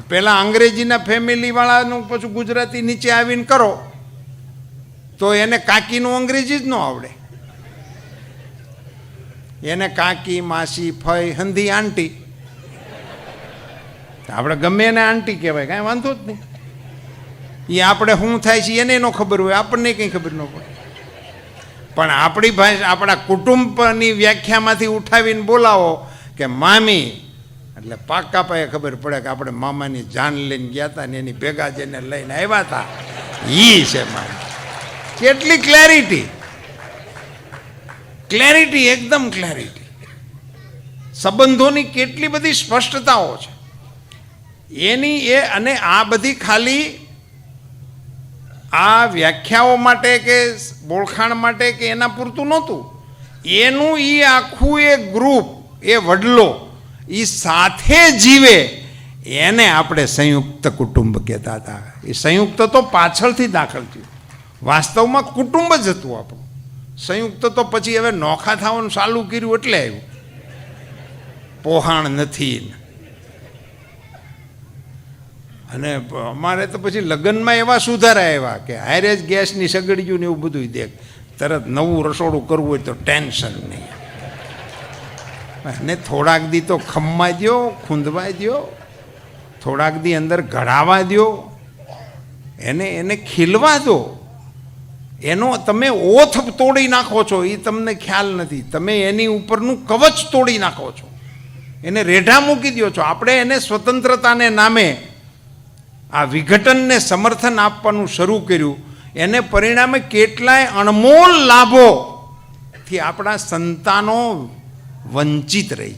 પહેલાં અંગ્રેજીના ફેમિલીવાળાનું પછી ગુજરાતી નીચે આવીને કરો, તો એને કાકીનું અંગ્રેજી જ ન આવડે. એને કાકી, માસી, ફઈ, હંધી, આંટી. આપણે ગમે એને આંટી કહેવાય, કાંઈ વાંધો જ નહીં. એ આપણે શું થાય છે એને ન ખબર હોય, આપણને કંઈ ખબર ન પડે. પણ આપણી ભાષા, આપણા કુટુંબની વ્યાખ્યામાંથી ઉઠાવીને બોલાવો કે, મામી એટલે પાકા પાયે ખબર પડે કે આપણે મામાની જાન લઈને ગયા હતા ને એની ભેગા જેને લઈને આવ્યા હતા ઈ છે મારી. કેટલી ક્લેરિટી ક્લેરિટી એકદમ ક્લેરિટી સંબંધોની કેટલી બધી સ્પષ્ટતાઓ છે. એની એ અને આ બધી ખાલી આ વ્યાખ્યાઓ માટે કે બોળખાણ માટે કે એના પૂરતું નહોતું. એનું એ આખું એ ગ્રુપ એ વડલો એ સાથે જીવે, એને આપણે સંયુક્ત કુટુંબ કહેતા હતા. એ સંયુક્ત તો પાછળથી દાખલ થયું. વાસ્તવમાં કુટુંબ જ હતું આપણું. સંયુક્ત તો પછી હવે નોખા થવાનું ચાલુ કર્યું એટલે આવ્યું. પોહાણ નથી. અને અમારે તો પછી લગ્નમાં એવા સુધારા આવ્યા કે હાઈરેજ ગેસની સગડીયું ને એવું બધું દેખ. તરત નવું રસોડું કરવું હોય તો ટેન્શન નહીં. અને થોડાક દી તો ખમવા દ્યો, ખૂંદવા દ્યો, થોડાક દી અંદર ઘડાવા દો એને એને ખીલવા દો. એનો તમે ઓથ તોડી નાખો છો એ તમને ખ્યાલ નથી. તમે એની ઉપરનું કવચ તોડી નાખો છો. એને રેઢા મૂકી દો છો. આપણે એને સ્વતંત્રતાને નામે આ વિઘટનને સમર્થન આપવાનું શરૂ કર્યું. એને પરિણામે કેટલાય અણમોલ લાભો થી આપણા સંતાનો વંચિત રહી.